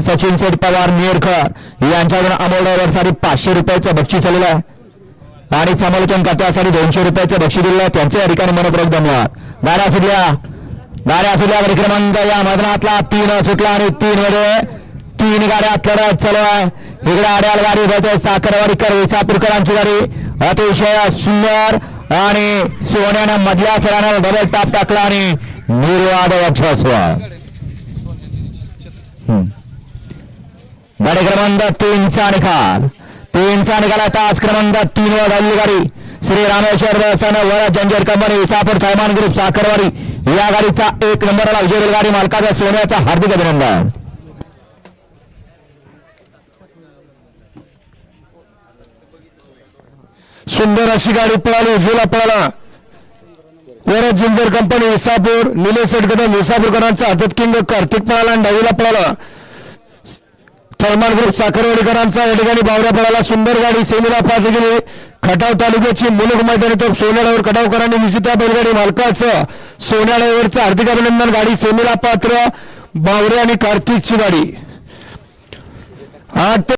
सचिन सेठ पवार नेरकर यांच्याकडून अमोल ड्रायव्हरसाठी पाचशे रुपयाचं बक्षीस आलेलं आहे. आणि समालोचन करण्यासाठी दोनशे रुपयाचं बक्षीस दिलेलं आहे. त्यांचे या ठिकाणी मनपूर्वक धन्यवाद गाड्या सुटल्या. गाड्या सुटल्या. क्रमांक या मैदानातला तीन सुटला आणि तीन मध्ये तीन गाड्या लढत चालू आहे. इकडे आड्याल गाडी होते साखरवाडीकर विसापूरकरांची गाडी. अतिशय सुंदर आणि सोन्यानं मधल्या सरानं डबल टाप टाकला आणि निर्वाद वर्चस्व हम्म. गाडी क्रमांक तीनचा निकाल. तीनचा निकाल आता आज क्रमांक तीन वर झालेली गाडी. श्री रामेश्वर सन वरद जंजर कंपनी विसापूर थैमान ग्रुप साखरवाडी. या गाडीचा एक नंबरला विजय रेलगाडी मालकाचा सोन्याचा हार्दिक अभिनंदन. सुंदर अशी गाडी पळाली. उजवीला पळाला. Varad ginger company Visapur. Nilesh Seth Kadam विसापूरकरांचा हातात किंग कार्तिक पळाला आणि डावीला पळाला. थर्मल ग्रुप साखरवाडीकरांचा या ठिकाणी बावऱ्या सुंदर गाडी सेमीला पाच गेली खटाव तालुक्याची मुलुक मैदानी तो सोन्याळावर खटावकरांनी विजेत्या बैलगाडी मालकाचं सोन्याळावरचं हार्दिक अभिनंदन. गाडी सेमीला पात्र बावरे आणि कार्तिकची गाडी. आठ